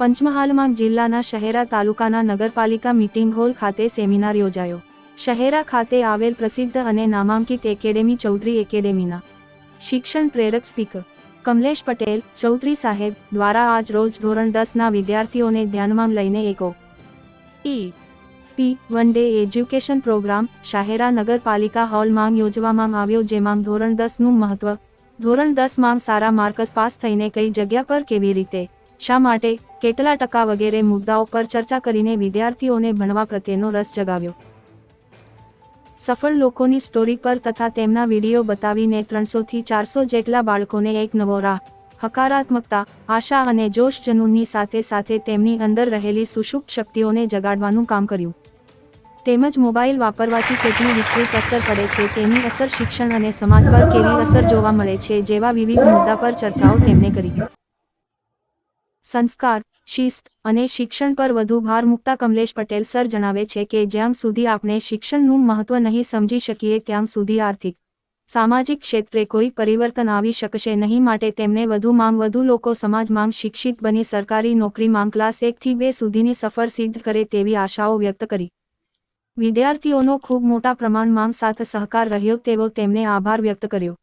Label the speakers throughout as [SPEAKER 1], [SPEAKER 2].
[SPEAKER 1] પંચમહાલમાં જિલ્લાના શહેરા તાલુકાના નગરપાલિકા મીટિંગ હોલ ખાતે સેમિનાર યોજાયો. શહેરા ખાતે આવેલ પ્રસિદ્ધ અને નામાંકિત એકેડેમી ચૌધરી એકેડેમીના શિક્ષણ પ્રેરક સ્પીકર કમલેશ પટેલ, ચૌધરી સાહેબ દ્વારા આજ રોજ ધોરણ દસના વિદ્યાર્થીઓને ધ્યાનમાં લઈને એકો ઈ પી. One day education programme Shahera નગરપાલિકા હોલમાં યોજવામાં આવ્યો જેમાં ધોરણ દસનું મહત્વ, ધોરણ દસમાં સારા માર્કસ પાસ થઈને કઈ જગ્યા પર કેવી રીતે, શા માટે કેટલા ટકા વગેરે મુદ્દાઓ પર ચર્ચા કરીને વિદ્યાર્થીઓને ભણવા પ્રત્યેનો રસ જગાવ્યો. સફળ લોકોની સ્ટોરી પર તથા તેમના વીડિયો બતાવીને ત્રણસોથી ચારસો જેટલા બાળકોને એક નવો રાહ, હકારાત્મકતા, આશા અને જોશ જનૂનની સાથે સાથે તેમની અંદર રહેલી સુષુપ્ત શક્તિઓને જગાડવાનું કામ કર્યું. તેમજ મોબાઈલ વાપરવાથી કેટલી વિપરીત અસર પડે છે તેની અસર શિક્ષણ અને સમાજ પર કેવી અસર જોવા મળે છે જેવા વિવિધ મુદ્દા પર ચર્ચાઓ તેમણે કરી. સંસ્કાર શિસ્ત અને શિક્ષણ પર વધુ ભાર મૂકતા કમલેશ પટેલ સર જણાવે છે કે જ્યાં સુધી આપણે શિક્ષણનું મહત્વ નહીં સમજી શકીએ ત્યાં સુધી આર્થિક, સામાજિક ક્ષેત્રે કોઈ પરિવર્તન આવી શકશે નહીં માટે તેમને વધુ માંગ વધુ લોકો સમાજ માંગ શિક્ષિત બની સરકારી નોકરી માંગ ક્લાસ એકથી બે સુધીની સફર સિદ્ધ કરે તેવી આશાઓ વ્યક્ત કરી. વિદ્યાર્થીઓનો ખૂબ મોટા પ્રમાણમાં સાથ સહકાર રહ્યો તેવો તેમણે આભાર વ્યક્ત કર્યો.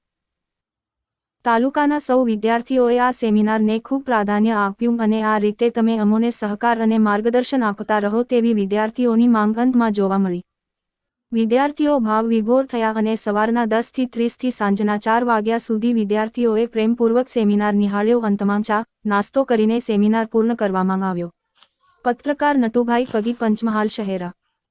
[SPEAKER 1] તાલુકાના સૌ વિદ્યાર્થીઓએ આ સેમિનારને ખૂબ પ્રાધાન્ય આપ્યું અને આ રીતે તમે અમોને સહકાર અને માર્ગદર્શન આપતા રહો તેવી વિદ્યાર્થીઓની માંગ અંતમાં જોવા મળી. વિદ્યાર્થીઓ ભાવ વિભોર થયા અને સવારના દસથી ત્રીસથી સાંજના ચાર વાગ્યા સુધી વિદ્યાર્થીઓએ પ્રેમપૂર્વક સેમિનાર નિહાળ્યો. અંતમાં ચા, નાસ્તો કરીને સેમિનાર પૂર્ણ કરવામાં આવ્યો. પત્રકાર નટુભાઈ કગી પંચમહાલ, શહેરા.